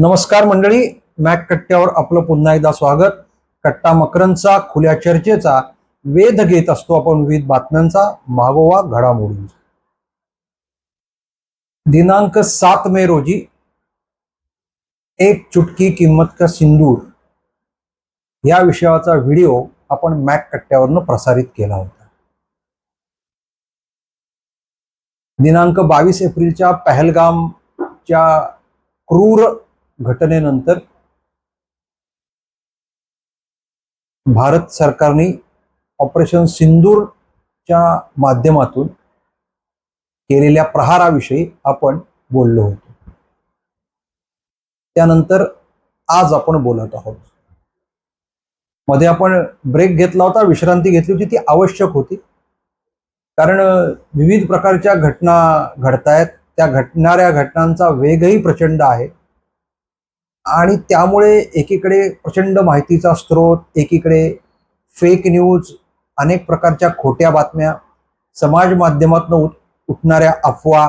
नमस्कार मंडळी मॅक कट्ट्यावर आपलं पुन्हा एकदा स्वागत. कट्टा मकरंदचा खुल्या चर्चेचा वेध घेत असतो आपण विविध बातम्यांचा मागोवा घडामोडींचा. दिनांक सात मे रोजी एक चुटकी किंमत का सिंदूर या विषयाचा व्हिडिओ आपण मॅक कट्ट्यावरनं प्रसारित केला होता. दिनांक बावीस एप्रिलच्या पहलगामच्या क्रूर घटनेनंतर भारत सरकारने ऑपरेशन सिंदूरच्या माध्यमातून केलेल्या प्रहाराविषयी आपण बोललो होतो. त्यानंतर आज आपण बोलत आहोत. मध्ये आपण ब्रेक घेतला होता विश्रांती घेतली होती ती आवश्यक होती. कारण विविध प्रकारच्या घटना घडतायत. त्या घटणाऱ्या घटनांचा वेगही प्रचंड आहे. आणि त्यामुळे एकीकडे प्रचंड माहितीचा स्रोत एकीकडे फेक न्यूज अनेक प्रकारच्या खोट्या बातम्या समाज माध्यमातून उठ उठणाऱ्या अफवा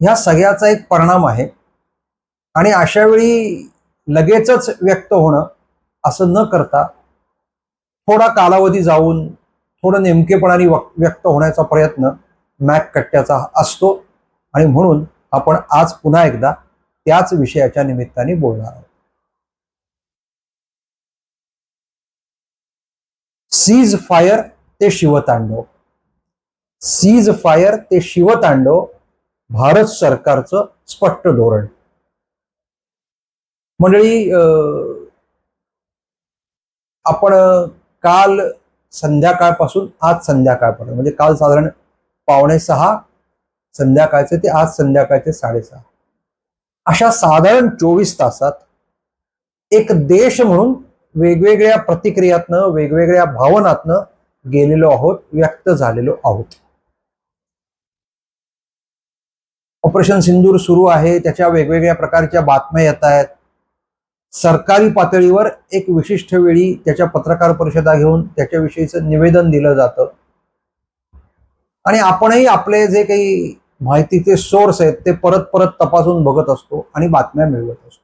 ह्या सगळ्याचा एक परिणाम आहे. आणि अशा वेळी लगेचच व्यक्त होणं असं न करता थोडा कालावधी जाऊन थोडं नेमकेपणाने व्यक्त होण्याचा प्रयत्न मॅक कट्ट्याचा असतो. आणि म्हणून आपण आज पुन्हा एकदा त्याच विषयाच्या निमित्ताने बोलणार आहोत. सीज फायर ते शिवतांडव. सीज फायर ते शिवतांडव भारत सरकारचं स्पष्ट धोरण. मंडळी आपण काल संध्याकाळपासून आज संध्याकाळपर्यंत म्हणजे काल साधारण पावणे सहा संध्याकाळचे ते आज संध्याकाळचे साडेसहा. अशा साधारण चोवीस तासात एक देश म्हणून वेगवेगळ्या प्रतिक्रियातनं वेगवेगळ्या भावनातनं गेलेलो आहोत व्यक्त झालेलो आहोत. ऑपरेशन सिंदूर सुरू आहे त्याच्या वेगवेगळ्या प्रकारच्या बातम्या येत आहेत. सरकारी पातळीवर एक विशिष्ट वेळी त्याच्या पत्रकार परिषदा घेऊन त्याच्याविषयीचं निवेदन दिलं जातं. आणि आपणही आपले जे काही माहितीचे सोर्स आहेत ते परत परत तपासून बघत असतो आणि बातम्या मिळवत असतो.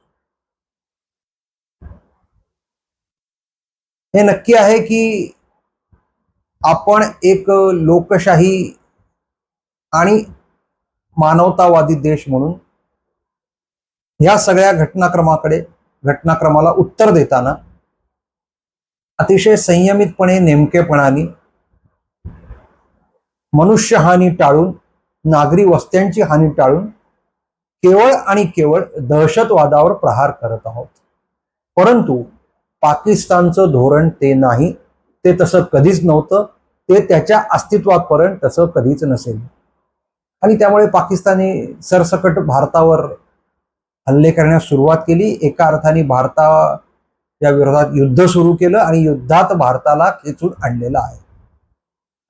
हे नक्की आहे की आपण एक लोकशाही आणि मानवतावादी देश म्हणून ह्या सगळ्या घटनाक्रमाकडे घटनाक्रमाला उत्तर देताना अतिशय संयमितपणे नेमकेपणाने मनुष्यहानी टाळून नागरी वस्त्यांची हानी टाळून केवळ आणि केवळ दहशतवादावर प्रहार करत आहोत. परंतु पाकिस्तानचं धोरण ते नाही ते तसं कधीच नव्हतं ते त्याच्या अस्तित्वापर्यंत तसं कधीच नसेल. आणि त्यामुळे पाकिस्तानी सरसकट भारतावर हल्ले करण्यास सुरुवात केली. एका अर्थाने भारता या विरोधात युद्ध सुरू केलं आणि युद्धात भारताला खेचून आणलेलं आहे.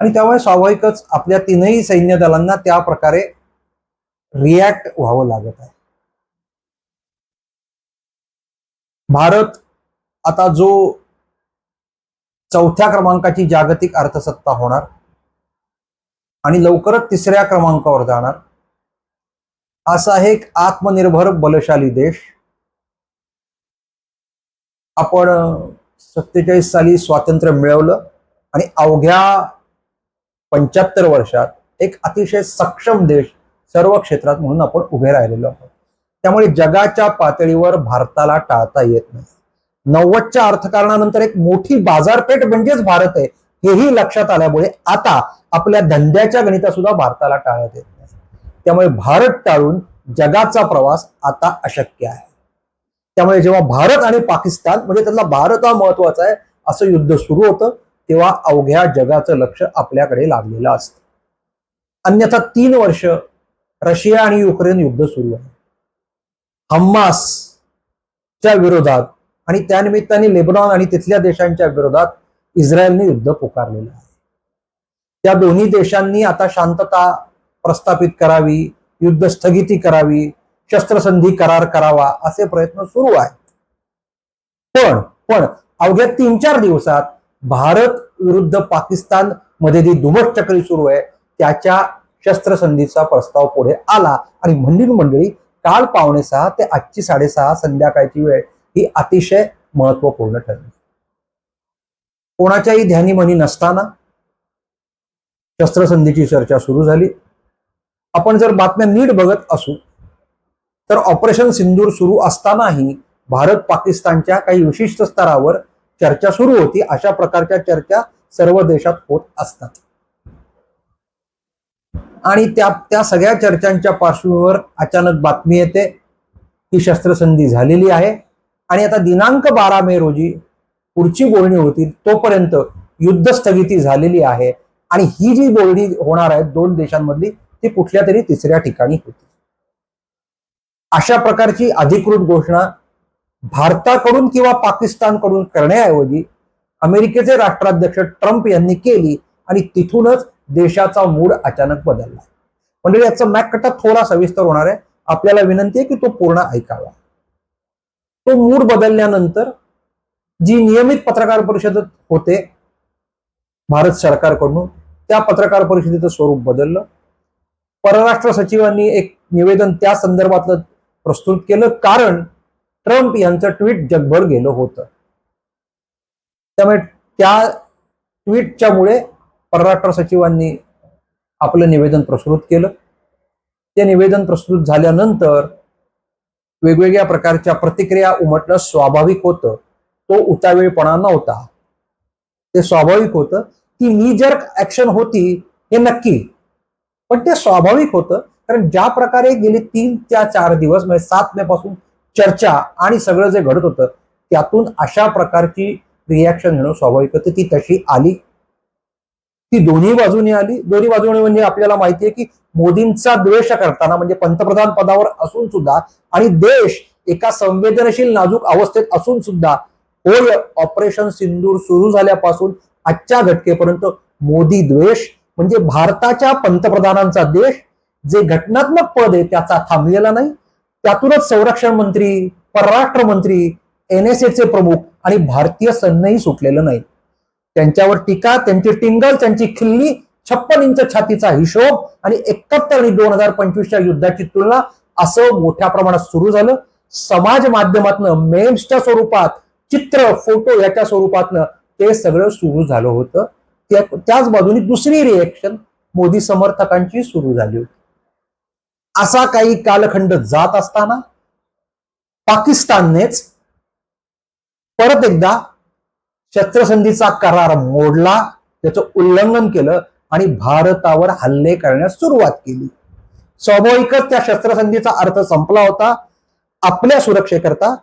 आणि त्यामुळे स्वाभाविकच आपल्या तीनही सैन्य दलांना त्या प्रकारे रिॲक्ट व्हावं लागत आहे. भारत आता जो चौथ्या क्रमांकाची जागतिक अर्थसत्ता होणार आणि लवकरच तिसऱ्या क्रमांकावर जाणार असा एक आत्मनिर्भर बलशाली देश आपण सत्तेचाळीस साली स्वातंत्र्य मिळवलं आणि अवघ्या पंच्याहत्तर वर्षात एक अतिशय सक्षम देश सर्व क्षेत्रात म्हणून आपण उभे राहिलेलो आहोत. त्यामुळे जगाच्या पातळीवर भारताला टाळता येत नाही. नव्वदच्या अर्थकारणानंतर एक मोठी बाजारपेठ म्हणजेच भारत आहे हेही लक्षात आल्यामुळे आता आपल्या धंद्याच्या गणिता सुद्धा भारताला टाळत येत नाही. त्यामुळे भारत टाळून जगाचा प्रवास आता अशक्य आहे. त्यामुळे जेव्हा भारत आणि पाकिस्तान म्हणजे त्यातला भारत हा महत्त्वाचा आहे असं युद्ध सुरू होतं. तेव्हा अवघ्या जगाचं लक्ष आपल्याकडे लागलेलं असतं. अन्यथा तीन वर्ष रशिया आणि युक्रेन युद्ध सुरू आहे. हम्मासच्या विरोधात आणि त्यानिमित्ताने लेबनॉन आणि तिथल्या देशांच्या विरोधात इस्रायलने युद्ध पुकारलेलं आहे. त्या दोन्ही देशांनी आता शांतता प्रस्थापित करावी युद्ध स्थगिती करावी शस्त्रसंधी करार करावा असे प्रयत्न सुरू आहेत. पण पण अवघ्या तीन चार दिवसात भारत विरुद्ध पाकिस्तानमध्ये जी दुमट चक्री सुरू आहे त्याच्या शस्त्रसंधीचा प्रस्ताव पुढे आला. आणि मंदिर मंडळी काल पावणे सहा ते आजची साडेसहा संध्याकाळची वेळ ही अतिशय महत्त्वपूर्ण ठरली. कोणाच्याही ध्यानी मनी नसताना शस्त्रसंधीची चर्चा सुरू झाली. आपण जर बातम्या नीट बघत असू तर ऑपरेशन सिंदूर सुरू असतानाही भारत पाकिस्तानच्या काही विशिष्ट स्तरावर चर्चा सुरू होती. अशा प्रकारच्या चर्चा सर्व देशात होत असतात. आणि त्या त्या सगळ्या चर्चांच्या पार्श्वभूमीवर अचानक बातमी येते. की शस्त्रसंधी झालेली आहे. आणि आता दिनांक बारा मे रोजी पुढची बोलणी होती. तोपर्यंत युद्ध स्थगिती झालेली आहे. आणि ही जी बोलणी होणार आहे दोन देशांमधली ती कुठल्या तरी तिसऱ्या ठिकाणी होती. अशा प्रकारची अधिकृत घोषणा भारताकडून किंवा पाकिस्तानकडून करण्याऐवजी अमेरिकेचे राष्ट्राध्यक्ष ट्रम्प यांनी केली आणि तिथूनच देशाचा मूड अचानक बदलला. म्हणजे याचा मॅकटा थोडा सविस्तर होणार आहे. आपल्याला विनंती आहे की तो पूर्ण ऐकावा. तो मूड बदलल्यानंतर जी नियमित पत्रकार परिषद होते भारत सरकारकडून त्या पत्रकार परिषदेचं स्वरूप बदललं. परराष्ट्र सचिवांनी एक निवेदन त्या संदर्भातलं प्रस्तुत केलं. कारण ट्रम्प यांचं ट्विट जगभर गेलं होतं. त्यामुळे त्या ट्विटच्या मुळे परराष्ट्र सचिवांनी आपलं निवेदन प्रस्तुत केलं. ते निवेदन प्रस्तुत झाल्यानंतर वेगवेगळ्या प्रकारच्या प्रतिक्रिया उमटणं स्वाभाविक होतं. तो उतावेळपणा नव्हता. ते स्वाभाविक होतं ती नी जर ऍक्शन होती हे नक्की. पण ते स्वाभाविक होतं कारण ज्या प्रकारे गेले तीन त्या चार दिवस म्हणजे सात मे पासून चर्चा आणि सगळं जे घडत होतं त्यातून अशा प्रकारची रिॲक्शन घेणं स्वाभाविक होतं. ती तशी आली. ती दोन्ही बाजूने आली. दोन्ही बाजूने म्हणजे आपल्याला माहिती आहे की मोदींचा द्वेष करताना म्हणजे पंतप्रधान पदावर असून सुद्धा आणि देश एका संवेदनशील नाजूक अवस्थेत असून सुद्धा होय ऑपरेशन सिंदूर सुरू झाल्यापासून आजच्या घटकेपर्यंत मोदी द्वेष म्हणजे भारताच्या पंतप्रधानांचा देश जे घटनात्मक पद आहे त्याचा थांबलेला नाही. त्यातूनच संरक्षण मंत्री परराष्ट्र मंत्री एनएसएचे प्रमुख आणि भारतीय सैन्यही सुटलेलं नाही. त्यांच्यावर टीका त्यांची टिंगल त्यांची खिल्ली छप्पन इंच छातीचा हिशोब आणि एकाहत्तर आणि दोन हजार पंचवीसच्या युद्धाची तुलना असं मोठ्या प्रमाणात सुरू झालं. समाज माध्यमातनं मेम्सच्या स्वरूपात चित्र फोटो याच्या स्वरूपातनं ते सगळं सुरू झालं होतं. त्याच बाजूनी दुसरी रिएक्शन मोदी समर्थकांची सुरू झाली होती. असा काही कालखंड जात असताना पाकिस्ताननेच परत एकदा शस्त्रसंधीचा करार मोडला त्याचं उल्लंघन केलं आणि भारतावर हल्ले करण्यास सुरुवात केली. स्वाभाविकच त्या शस्त्रसंधीचा अर्थ संपला होता. आपल्या सुरक्षेकरता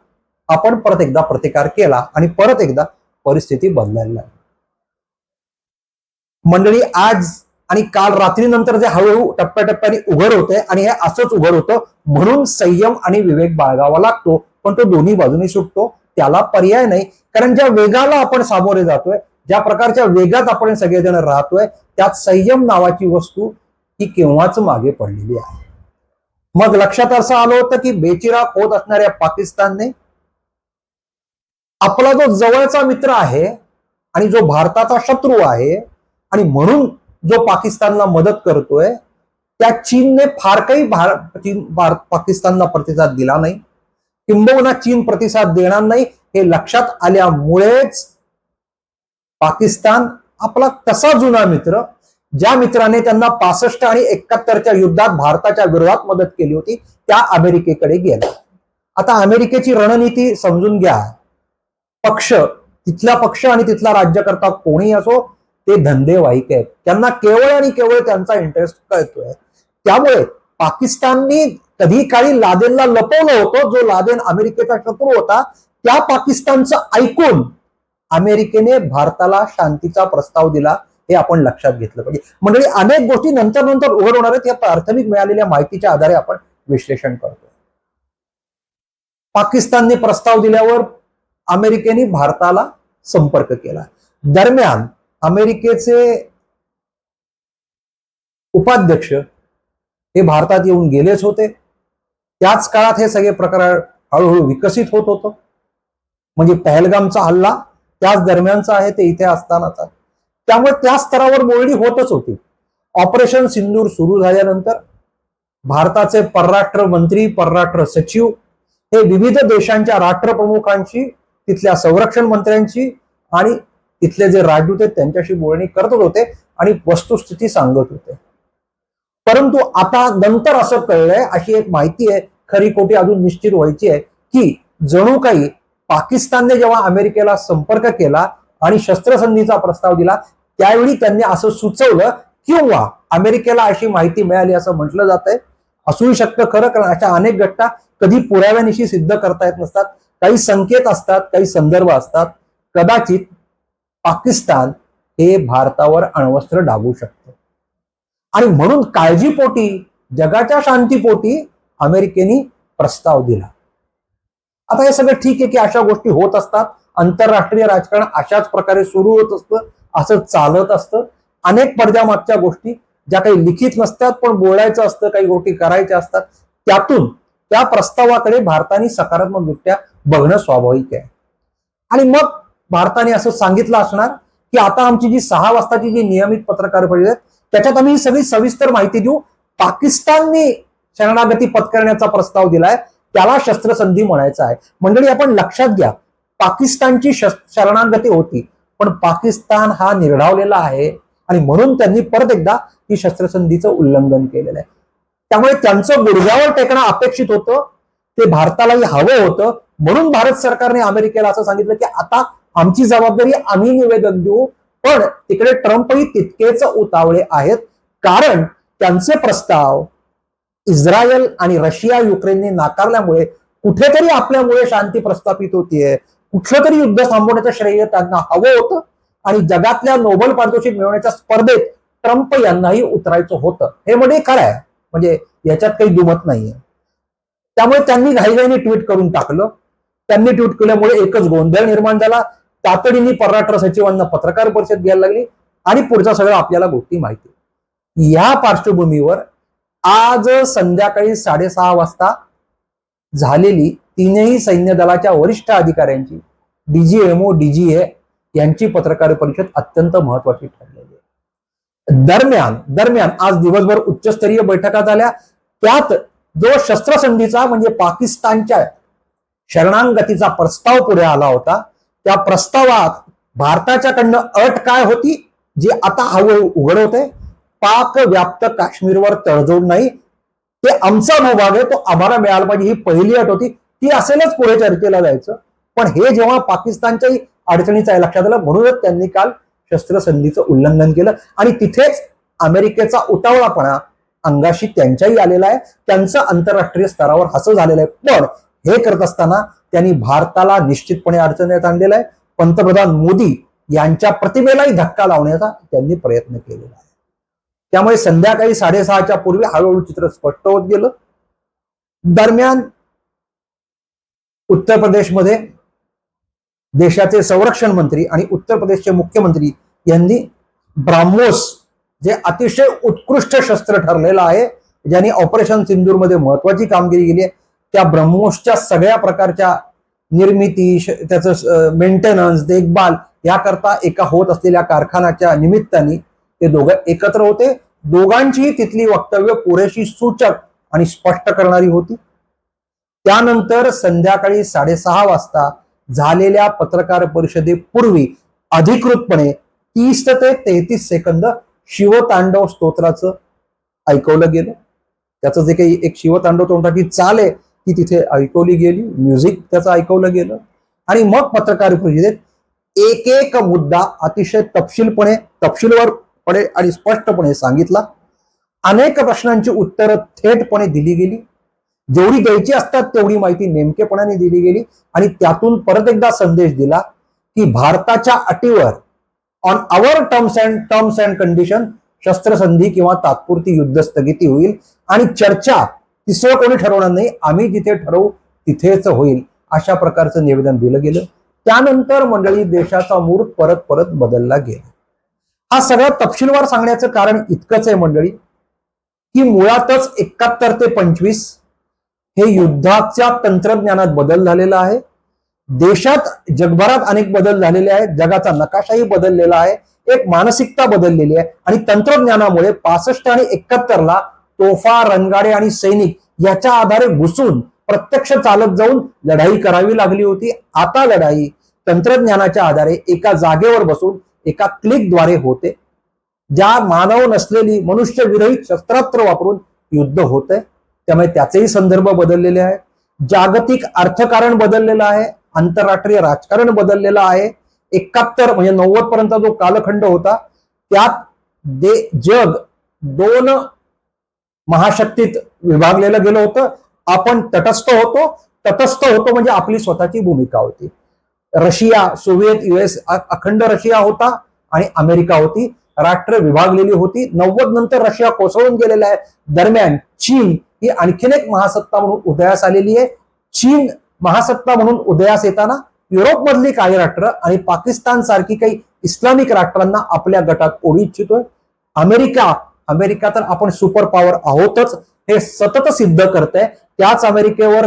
आपण परत एकदा प्रतिकार केला आणि परत एकदा परिस्थिती बदलायला लागली. मंडळी आज आणि काल रात्रीनंतर जे हळूहळू टप्प्याटप्प्याने उघड होतंय आणि हे असंच उघड होतं म्हणून संयम आणि विवेक बाळगावा लागतो. पण तो दोन्ही बाजूनी सुटतो. त्याला पर्याय नाही. कारण ज्या वेगाला आपण सामोरे जातोय ज्या प्रकारच्या वेगात आपण सगळेजण राहतोय त्यात संयम नावाची वस्तू ही केव्हाच मागे पडलेली आहे. मग लक्षात असं आलं होतं की बेचिराग होत असणाऱ्या पाकिस्तानने आपला जो जवळचा मित्र आहे आणि जो भारताचा शत्रू आहे आणि म्हणून जो पाकिस्तानला मदत करतोय त्या चीनने फार काही चीन पाकिस्तानला प्रतिसाद दिला नाही. किंबहुना चीन प्रतिसाद देणार नाही हे लक्षात आल्यामुळेच पाकिस्तान आपला तसा जुना मित्र ज्या मित्राने त्यांना पासष्ट आणि एकाहत्तरच्या युद्धात भारताच्या विरोधात मदत केली होती त्या अमेरिकेकडे गेला. आता अमेरिकेची रणनीती समजून घ्या. पक्ष तिथला पक्ष आणि तिथला राज्यकर्ता कोणी असो ते धंदेवाईक आहेत. त्यांना केवळ आणि केवळ त्यांचा इंटरेस्ट कळतोय. त्यामुळे पाकिस्ताननी कधी काळी लादेनला लपवलं होतं जो लादेन अमेरिकेचा शत्रू होता त्या पाकिस्तानचं ऐकून अमेरिकेने भारताला शांतीचा प्रस्ताव दिला हे आपण लक्षात घेतलं पाहिजे. म्हणजे अनेक गोष्टी नंतर नंतर उघड होणार आहेत या प्राथमिक मिळालेल्या माहितीच्या आधारे आपण विश्लेषण करतो पाकिस्तानने प्रस्ताव दिल्यावर अमेरिकेने भारताला संपर्क केला. दरम्यान अमेरिकेचे उपाध्यक्ष हे भारतात येऊन गेलेच होते. त्याच काळात हे सगळे प्रकार हळूहळू विकसित होत होतं. म्हणजे पहलगामचा हल्ला त्याच दरम्यानचा आहे ते इथे असतानाचा. त्यामुळे त्या स्तरावर बोलणी होतच होती. ऑपरेशन सिंदूर सुरू झाल्यानंतर भारताचे परराष्ट्र मंत्री परराष्ट्र सचिव हे विविध देशांच्या राष्ट्रप्रमुखांशी तिथल्या संरक्षण मंत्र्यांची आणि तिथले जे राजदूत आहेत त्यांच्याशी बोलणी करत होते आणि वस्तुस्थिती सांगत होते. परंतु आता नंतर असं कळलंय अशी एक माहिती आहे खरी खोटी अजून निश्चित व्हायची आहे की जणू काही पाकिस्तानने जेव्हा अमेरिकेला संपर्क केला आणि शस्त्रसंधीचा प्रस्ताव दिला त्यावेळी त्यांनी असं सुचवलं किंवा अमेरिकेला अशी माहिती मिळाली असं म्हटलं जात आहे असूही शकतं खरं कारण अशा अनेक घटना कधी पुराव्यानिशी सिद्ध करता येत नसतात. काही संकेत असतात काही संदर्भ असतात. कदाचित पाकिस्तान हे भारतावर अण्वस्त्र डागू शकतं. आणि म्हणून काळजीपोटी जगाच्या शांतीपोटी अमेरिकेने प्रस्ताव दिला. आता हे सगळं ठीक आहे की अशा गोष्टी होत असतात. आंतरराष्ट्रीय राजकारण अशाच प्रकारे सुरू होत असतं असं चालत असतं. अनेक पडद्यामागच्या गोष्टी ज्या काही लिखित नसतात पण बोलायचं असतं काही गोष्टी करायच्या असतात त्यातून त्या प्रस्तावाकडे भारताने सकारात्मकदृष्ट्या बघणं स्वाभाविक आहे. आणि मग भारताने असं सांगितलं असणार की आता आमची जी सहा वाजताची जी नियमित पत्रकार परिषद आहे त्याच्यात आम्ही ही सगळी सविस्तर माहिती देऊ. पाकिस्तानने शरणागती पत्करण्याचा प्रस्ताव दिलाय त्याला शस्त्रसंधी म्हणायचं आहे. मंडळी आपण लक्षात घ्या पाकिस्तानची शरणागती होती पण पाकिस्तान हा निर्ढावलेला आहे आणि म्हणून त्यांनी परत एकदा ही शस्त्रसंधीचं उल्लंघन केलेलं आहे. त्यामुळे त्यांचं गुडघ्यावर टेकणं अपेक्षित होतं ते भारतालाही हवं होतं. म्हणून भारत सरकारने अमेरिकेला असं सांगितलं की आता आमची जबाबदारी आम्ही निवेदन देऊ पण तिकडे ट्रम्पही तितकेच उतावळे आहेत. कारण त्यांचे प्रस्ताव इस्रायल आणि रशिया युक्रेनने नाकारल्यामुळे कुठेतरी आपल्यामुळे शांती प्रस्थापित होतीये. कुठलं तरी युद्ध थांबवण्याचं श्रेय त्यांना हवं होतं आणि जगातल्या नोबल पारितोषिक मिळवण्याच्या स्पर्धेत ट्रम्प यांनाही उतरायचं होतं. हे म्हणजे खरं आहे. म्हणजे याच्यात काही दुमत नाहीये. त्यामुळे त्यांनी घाईघाईने ट्विट करून टाकलं. त्यांनी ट्विट केल्यामुळे एकच गोंधळ निर्माण झाला. तातडीने परराष्ट्र सचिवांना पत्रकार परिषद घ्यायला लागली आणि पुढचा सगळं आपल्याला गोष्टी माहिती या पार्श्वभूमीवर आज संध्याकाळी साडेसहा वाजता झालेली तीनही सैन्य दलाच्या वरिष्ठ अधिकाऱ्यांची डीजीएमओ डीजीए यांची पत्रकार परिषद अत्यंत महत्वाची ठरलेली आहे. दरम्यान दरम्यान आज दिवसभर उच्चस्तरीय बैठका झाल्या. त्यात जो शस्त्रसंधीचा म्हणजे पाकिस्तानच्या शरणांगतीचा प्रस्ताव पुढे आला होता त्या प्रस्तावात भारताच्याकडनं अट काय होती जी आता हळूहळू उघड होते पाक व्याप्त काश्मीरवर तडजोड नाही. ते आमचा भूभाग आहे तो आम्हाला मिळाला पाहिजे. ही पहिली अट होती. ती असेलच पुढे चर्चेला जायचं. पण हे जेव्हा पाकिस्तानच्याही अडचणीचं आहे लक्षात आलं? म्हणूनच त्यांनी काल शस्त्रसंधीचं उल्लंघन केलं. आणि तिथेच अमेरिकेचा उतावळापणा अंगाशी त्यांच्याही आलेला आहे. त्यांचं आंतरराष्ट्रीय स्तरावर हसं झालेलं आहे. पण हे करत असताना त्यांनी भारताला निश्चितपणे अडचणीत आणलेलं आहे. पंतप्रधान मोदी यांच्या प्रतिमेलाही धक्का लावण्याचा त्यांनी प्रयत्न केलेला आहे. त्यामुळे संध्याकाळी साडेसहाच्या पूर्वी हळूहळू चित्र स्पष्ट होत गेलं. दरम्यान उत्तर प्रदेशमध्ये देशाचे संरक्षण मंत्री आणि उत्तर प्रदेशचे मुख्यमंत्री यांनी ब्राह्मोस जे अतिशय उत्कृष्ट शस्त्र ठरलेलं आहे ज्यांनी ऑपरेशन सिंदूरमध्ये महत्वाची कामगिरी केली आहे. त्या ब्रह्मोसच्या सगळ्या प्रकारच्या निर्मिती त्याचं मेंटेनन्स देखभाल याकरता एका होत असलेल्या कारखान्याच्या निमित्ताने ते दोघं एकत्र होते. दोघांचीही तिथली वक्तव्य पुरेशी सूचक आणि स्पष्ट करणारी होती. त्यानंतर संध्याकाळी साडेसहा वाजता झालेल्या पत्रकार परिषदेपूर्वी अधिकृतपणे तीस ते तेहतीस सेकंद शिवतांडव स्तोत्राचं ऐकवलं गेलं. त्याचं जे काही एक शिवतांडव तोंडाची चाल आहे ती तिथे ऐकवली गेली म्युझिक त्याचं ऐकवलं गेलं. आणि मग पत्रकार परिषदेत एक एक मुद्दा अतिशय तपशीलपणे तपशीलवारपणे आणि स्पष्टपणे सांगितला. अनेक प्रश्नांची उत्तरं थेटपणे दिली गेली. जेवढी द्यायची असतात तेवढी माहिती नेमकेपणाने दिली गेली. आणि त्यातून परत एकदा संदेश दिला की भारताच्या अटीवर on our terms and terms and condition शस्त्रसंधी किंवा तात्पुरती युद्ध स्थगिती होईल. आणि चर्चा तिसरं कोणी ठरवणार नाही. आम्ही जिथे ठरवू तिथेच होईल. अशा प्रकारचं निवेदन दिलं गेलं. त्यानंतर मंडळी देशाचा मूड परत परत बदलला गेला. हा सगळा तपशीलवार सांगण्याचं कारण इतकंच आहे मंडळी की मुळातच एकाहत्तर ते पंचवीस हे युद्धाच्या तंत्रज्ञानात बदल झालेला आहे. देशात जगभरात अनेक बदल झालेले आहेत. जगाचा नकाशाही बदललेला आहे. एक मानसिकता बदललेली आहे. आणि तंत्रज्ञानामुळे पासष्ट आणि एकाहत्तरला तोफा रणगाडे आणि सैनिक याच्या आधारे घुसून प्रत्यक्ष चालत जाऊन लढाई करावी लागली होती. आता लढाई तंत्रज्ञानाच्या आधारे एका जागेवर बसून एका क्लिकद्वारे होते ज्या मानव नसलेली मनुष्यविरहित शस्त्रास्त्र वापरून युद्ध होत आहे त्यामुळे त्याचेही संदर्भ बदललेले आहेत. जागतिक अर्थकारण बदललेलं आहे. आंतरराष्ट्रीय राजकारण बदललेलं आहे. एकाहत्तर म्हणजे नव्वद पर्यंत जो कालखंड होता त्यात दे जग दोन महाशक्तीत विभागलेलं गेलं होतं. आपण तटस्थ होतो. तटस्थ होतो म्हणजे आपली स्वतःची भूमिका होती. रशिया सोव्हिएत युएस अखंड रशिया होता आणि अमेरिका होती. राष्ट्र विभागलेली होती. नव्वद नंतर रशिया कोसळून गेलेला आहे. दरम्यान चीन ही आणखीन एक महासत्ता म्हणून उदयास आलेली आहे. चीन महासत्ता म्हणून उदयास येताना युरोपमधली काही राष्ट्र आणि पाकिस्तान सारखी काही इस्लामिक राष्ट्रांना आपल्या गटात ओढू इच्छितोय. अमेरिका अमेरिका तर आपण सुपर पॉवर आहोतच. हे सतत सिद्ध करत आहे त्याच अमेरिकेवर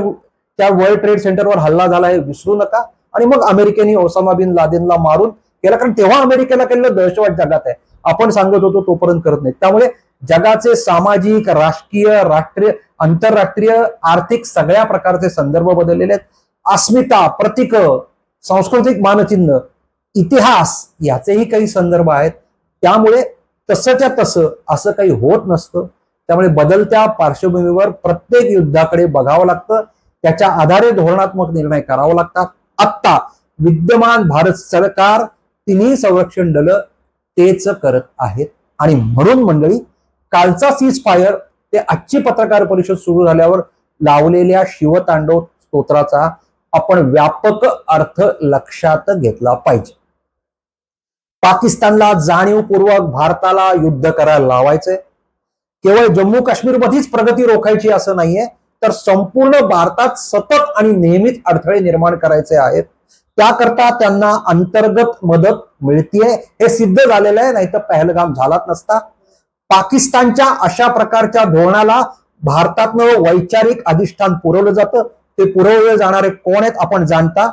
त्या वर्ल्ड ट्रेड सेंटरवर हल्ला झाला हे विसरू नका. आणि मग अमेरिकेने ओसामा बिन लादेनला मारून केला. कारण तेव्हा अमेरिकेला केलेलं दहशतवाद जगात आहे. आपण सांगत होतो तोपर्यंत करत नाही त्यामुळे जगाचे सामाजिक राजकीय राष्ट्रीय आंतरराष्ट्रीय आर्थिक सगळ्या प्रकारचे संदर्भ बदललेले आहेत. अस्मिता प्रतीक सांस्कृतिक मानचिन्ह इतिहास याचेही काही संदर्भ आहेत. त्यामुळे तसंच्या तसं असं काही होत नसतं. त्यामुळे बदलत्या पार्श्वभूमीवर प्रत्येक युद्धाकडे बघावं लागतं. त्याच्या आधारे धोरणात्मक निर्णय करावे लागतात. आत्ता विद्यमान भारत सरकार तिन्ही संरक्षण दल तेच करत आहेत. आणि म्हणून मंडळी कालचा सीज फायर ते आजची पत्रकार परिषद सुरू झाल्यावर लावलेल्या शिवतांडव स्तोत्राचा आपण व्यापक अर्थ लक्षात घेतला पाहिजे. पाकिस्तानला जाणीवपूर्वक भारताला युद्ध करायला लावायचंय. केवळ जम्मू काश्मीर मध्येच प्रगती रोखायची असं नाहीये तर संपूर्ण भारतात सतत आणि नेहमीच अडथळे निर्माण करायचे आहेत. त्याकरता त्यांना अंतर्गत मदत मिळतीये हे सिद्ध झालेलं आहे नाही तर पहलगाम झालाच नसता. पाकिस्तानच्या अशा प्रकारच्या धोरणाला भारतातनं वैचारिक अधिष्ठान पुरवलं जातं. ते पुरवले जाणारे कोण आहेत आपण जाणता.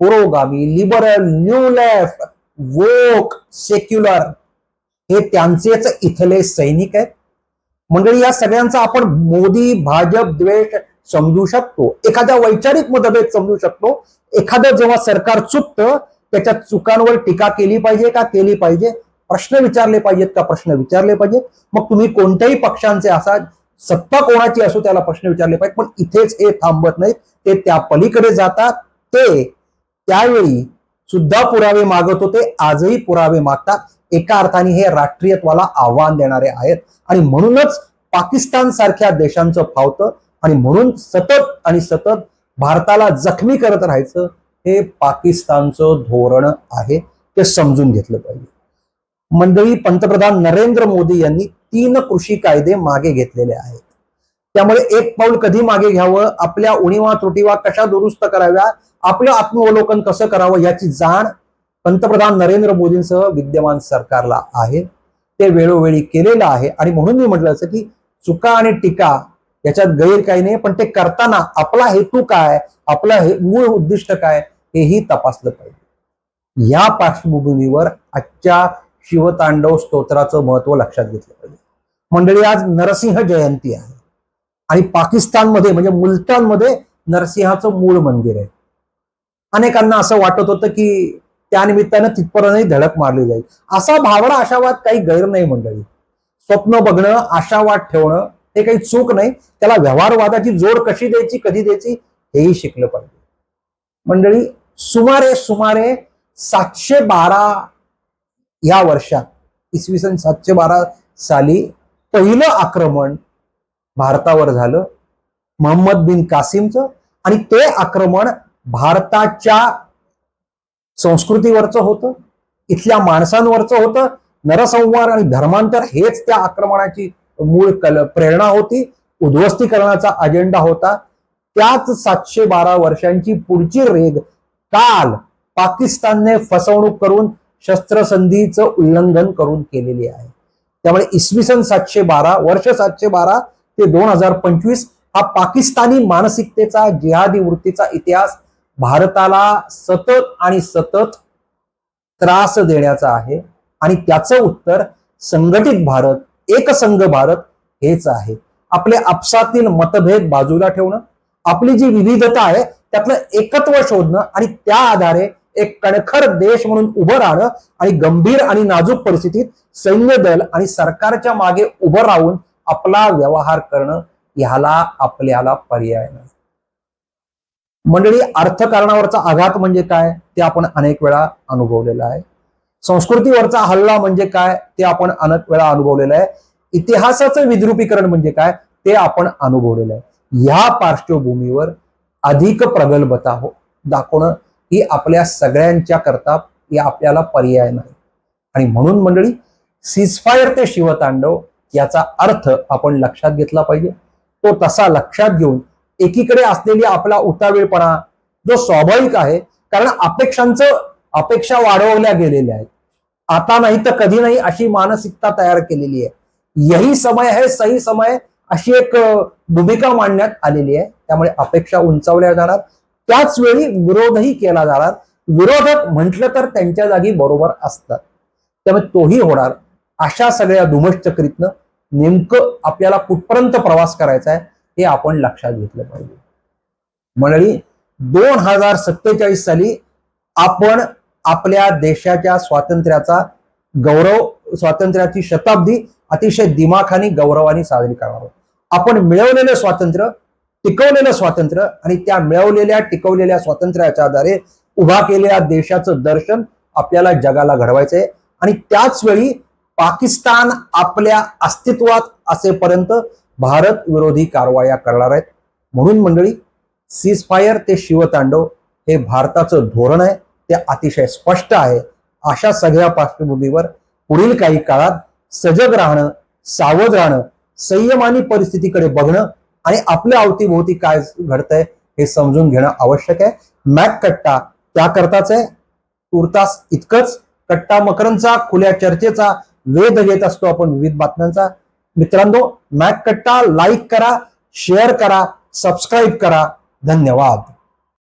पुरोगामी liberal new left woke secular हे त्यांचेच इथले सैनिक आहेत. मंडळी या सगळ्यांचा आपण मोदी भाजप द्वेष समजू शकतो. एखाद्या वैचारिक मतभेद समजू शकतो. एखादं जेव्हा सरकार चुकतं त्याच्या चुकांवर टीका केली पाहिजे का केली पाहिजे? प्रश्न विचारले पाहिजेत का प्रश्न विचारले पाहिजेत? मग तुम्ही कोणत्याही पक्षांचे असा सत्ता कोणाची असो त्याला प्रश्न विचारले पाहिजे पण इथेच हे थांबत नाहीत. ते त्या पलीकडे जातात. ते त्यावेळी सुद्धा पुरावे मागत होते. आजही पुरावे मागतात. एका अर्थाने हे राष्ट्रीयत्वाला आव्हान देणारे आहेत. आणि म्हणूनच पाकिस्तान सारख्या देशांचं फावतं आणि म्हणून सतत आणि सतत भारताला जखमी करत राहायचं हे पाकिस्तानचं धोरण आहे. ते समजून घेतलं पाहिजे. मंडळी पंतप्रधान नरेंद्र मोदी यांनी तीन कृषी कायदे मागे घेतलेले आहेत. त्यामुळे एक पाऊल कधी मागे घ्यावं? आपल्या उणीवा त्रुटीवा कशा दुरुस्त कराव्या? आपलं आत्मावलोकन कसं करावं याची जाण पंतप्रधान नरेंद्र मोदींसह विद्यमान सरकारला आहे. ते वेळोवेळी केलेलं आहे. आणि म्हणून मी म्हटलं असं की चुका आणि टीका याच्यात गैर काही नाही पण ते करताना आपला हेतू काय? आपला हे मूळ उद्दिष्ट काय? हेही तपासलं पाहिजे. या पार्श्वभूमीवर आजच्या शिवतांडव स्तोत्राचं महत्त्व लक्षात घेतलं पाहिजे. मंडळी आज नरसिंह जयंती आहे. आणि पाकिस्तानमध्ये म्हणजे मुलतानमध्ये नरसिंहाचं मूळ मंदिर आहे. अनेकांना असं वाटत होतं की त्यानिमित्तानं तिथपर्यंतही धडक मारली जाईल. असा भावना आशावाद काही गैर नाही मंडळी. स्वप्न बघणं आशावाद ठेवणं हे काही चूक नाही. त्याला व्यवहारवादाची जोड कशी द्यायची कधी द्यायची हेही शिकलं पाहिजे. मंडळी सुमारे सुमारे सातशे बारा या वर्षात इसवी सन सातशे बारा साली पहिलं आक्रमण भारतावर झालं. मोहम्मद बिन कासिमचं आणि ते आक्रमण भारताच्या संस्कृतीवरचं होतं इथल्या माणसांवरचं होतं. नरसंहार आणि धर्मांतर हेच त्या आक्रमणाची मूळ कल प्रेरणा होती. उद्ध्वस्तीकरणाचा अजेंडा होता. त्याच सातशे बारा वर्षांची पुढची रेग काल पाकिस्तानने फसवणूक करून शस्त्रसंधीचं उल्लंघन करून केलेली आहे. त्यामुळे इसवी सन सातशे बारा वर्ष सातशे बारा ते दोन हजार पंचवीस हा पाकिस्तानी मानसिकतेचा जिहादी वृत्तीचा इतिहास भारताला सतत आणि सतत त्रास देण्याचा आहे. आणि त्याचं उत्तर संघटित भारत एकसंघ भारत हेच आहे. आपले आपसातील मतभेद बाजूला ठेवणं आपली जी विविधता आहे त्यातलं एकत्व शोधणं आणि त्या आधारे एक कणखर देश म्हणून उभं राहणं आणि गंभीर आणि नाजूक परिस्थितीत सैन्य दल आणि सरकारच्या मागे उभं राहून आपला व्यवहार करणं ह्याला आपल्याला पर्याय नाही. मंडळी अर्थकारणावरचा आघात म्हणजे काय? ते आपण अनेक वेळा अनुभवलेलं आहे. संस्कृतीवरचा हल्ला म्हणजे काय? ते आपण अनेक वेळा अनुभवलेलं आहे. इतिहासाचं विद्रुपीकरण म्हणजे काय? ते आपण अनुभवलेलं आहे. ह्या पार्श्वभूमीवर अधिक प्रगल्भता हो दाखवणं ही आपल्या सगळ्यांच्या करता या आपल्याला पर्याय नाही. आणि म्हणून मंडळी सिजफायर ते शिवतांडव याचा अर्थ आपण लक्षात घेतला पाहिजे. तो तसा लक्षात घेऊन एकीकडे असलेली आपला उतावीळपणा जो स्वाभाविक आहे कारण अपेक्षांचं अपेक्षा वाढवल्या गेलेल्या आहेत. आता नाही तर कधी नाही अशी मानसिकता तयार केलेली आहे. यही समय है सही समय अशी एक भूमिका मांडण्यात आलेली आहे. त्यामुळे अपेक्षा उंचावल्या जाणार. त्याच वेळी विरोधही केला जाणार. विरोधक म्हटलं तर त्यांच्या जागी बरोबर असतात. त्यामुळे तोही होणार. अशा सगळ्या धुमश्चक्रीतनं नेमकं आपल्याला कुठपर्यंत प्रवास करायचा आहे हे आपण लक्षात घेतलं पाहिजे. मंडळी दोन हजार सत्तेचाळीस साली आपण आपल्या देशाच्या स्वातंत्र्याचा गौरव स्वातंत्र्याची शताब्दी अतिशय दिमाखानी गौरवाने साजरी करणार आहोत. आपण मिळवलेलं स्वातंत्र्य टिकवलेलं स्वातंत्र्य आणि त्या मिळवलेल्या टिकवलेल्या स्वातंत्र्याच्या आधारे उभा केलेल्या देशाचं दर्शन आपल्याला जगाला घडवायचंय. आणि त्याच वेळी पाकिस्तान आपल्या अस्तित्वात असेपर्यंत भारत विरोधी कारवाया करणार आहेत. म्हणून मंडळी सीज फायर ते शिवतांडव हे भारताचं धोरण आहे. ते अतिशय स्पष्ट आहे. अशा सगळ्या पार्श्वभूमीवर पुढील काही काळात सजग राहणं सावध राहणं संयमानी परिस्थितीकडे बघणं आणि आपल्या अवतीभोवती काय घडतंय हे समजून घेणं आवश्यक आहे. मॅक कट्टा त्याकरताच आहे. तुर्तास इतकंच. कट्टा मकरंचा खुल्या चर्चेचा वेध घेत असतो आपण विविध बातम्यांचा. मित्रांनो मॅक कट्टा लाईक करा शेअर करा सबस्क्राईब करा. धन्यवाद.